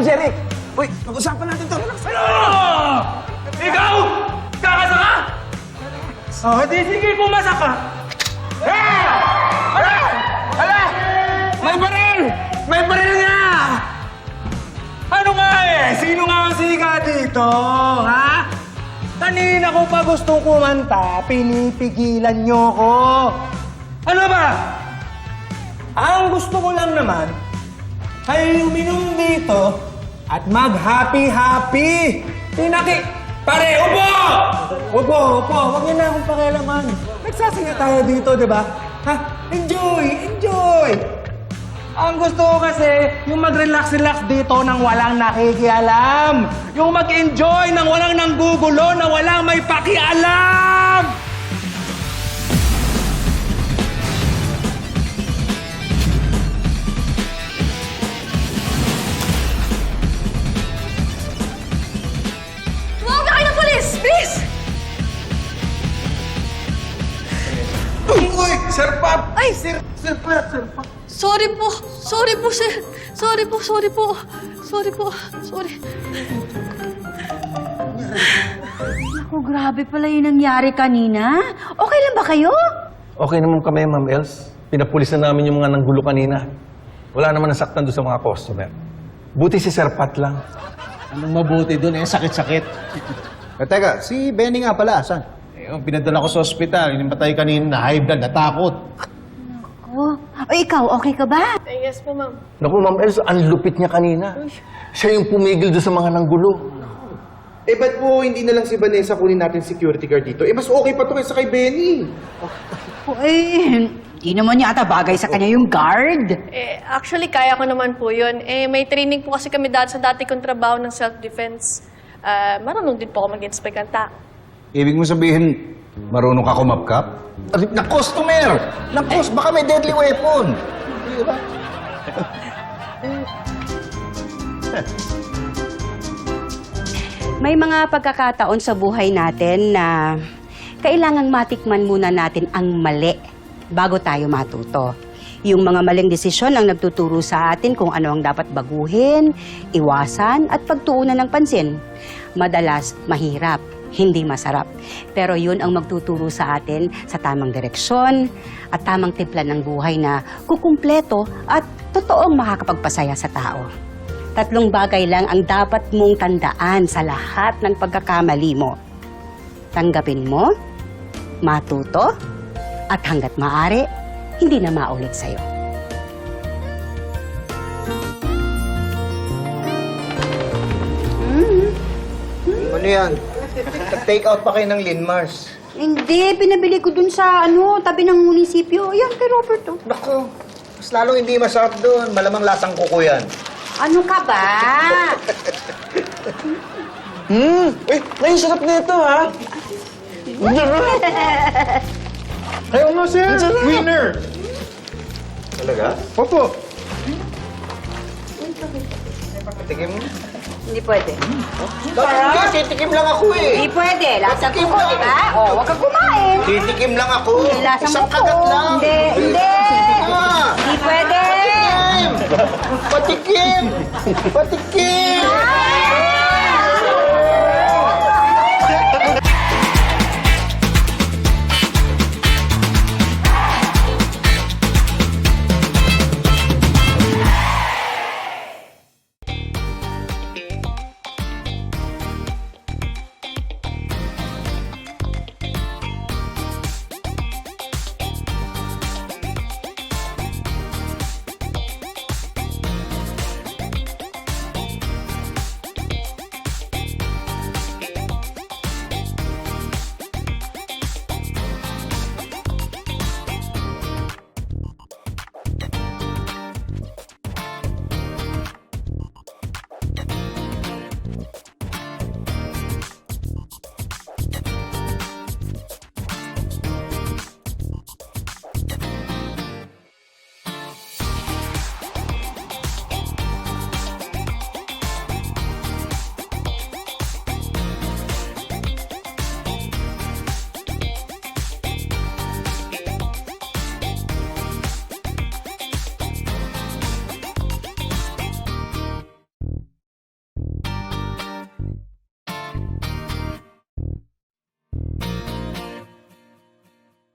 yan, Jeric. Uy, pag-usapan natin to. Relax. Ano? Ikaw? Kakasa ka? Oh, di sige, pumasa ka. Hey! Hala! Hala! May baril! May baril nga! Ano nga eh? Sino nga ang siga dito, ha? Kanina ko pa gustong kumanta, pinipigilan niyo ko. Ano ba? Ang gusto ko lang naman ay uminom dito at mag-happy-happy. Pinaki... Pare, upo! Upo, upo. Huwag niyo na akong pakialaman. Nagsasinga tayo dito, di ba? Ha? Enjoy! Enjoy! Ang gusto ko kasi, yung mag-relax-relax dito nang walang nakikialam. Yung mag-enjoy nang walang nanggugulo, na walang may pakialam! Sir Pap! Ay! Sir, Sir Pap! Sir Pap! Sorry po! Sorry po, sir! Sorry po, sorry po! Sorry po, sorry. Naku, grabe pala yung nangyari kanina. Okay lang ba kayo? Okay naman kami, Ma'am Els. Pinapulis na namin yung mga nanggulo kanina. Wala naman nasaktan doon sa mga customer. Buti si Sir Pat lang. Anong mabuti doon eh, sakit-sakit. Eh, teka, si Benny nga pala, asan? Eh, yung pinadala ko sa ospital, yung patay kanina na high blood, natakot. Oh. O ikaw, okay ka ba? Eh, yes po, ma'am. Naku, Ma'am Els, ang lupit niya kanina. Siya yung pumigil doon sa mga nanggulo. Eh, ba't po hindi na lang si Vanessa kunin natin security guard dito? Eh, mas okay pa to kaysa kay Benny. O, eh, di naman yata bagay sa kanya yung guard. Eh, actually, kaya ko naman po yun. Eh, may training po kasi kami dati sa dati kong trabaho ng self-defense. Ah, marunong din po ako mag-inspect ng tao. Ibig mo sabihin, marunong ka kumapkap? Na customer! Na cost, baka may deadly weapon! Di ba? May mga pagkakataon sa buhay natin na kailangang matikman muna natin ang mali bago tayo matuto. Yung mga maling desisyon ang nagtuturo sa atin kung ano ang dapat baguhin, iwasan at pagtuunan ng pansin. Madalas mahirap, hindi masarap. Pero yun ang magtuturo sa atin sa tamang direksyon at tamang timpla ng buhay na kukumpleto at totoong makakapagpasaya sa tao. Tatlong bagay lang ang dapat mong tandaan sa lahat ng pagkakamali mo. Tanggapin mo, matuto, at hanggat maaari, hindi na maulit sa'yo. Ano yan? Nag-take out pa kayo ng Linmars. Hindi, pinabili ko dun sa ano, tabi ng munisipyo. Yan, kay Roberto. Naku, mas lalong hindi masarap doon. Malamang lasang kuko yan. Ano ka ba? Hmm! Uy, may sarap nito, ha? Ayaw mo, sir! Winner! Talaga? Opo. Tikim mo. Hindi pwede. Bakit hindi? Titikim lang ako eh. Hindi pwede. Lasa Patikim ko, lang. di ba? O, huwag ka kumain. Titikim lang ako. Lasa Isang mo kagat ko. lang. Hindi, hindi. Ah! Hindi pwede. Patikim! Patikim! Patikim!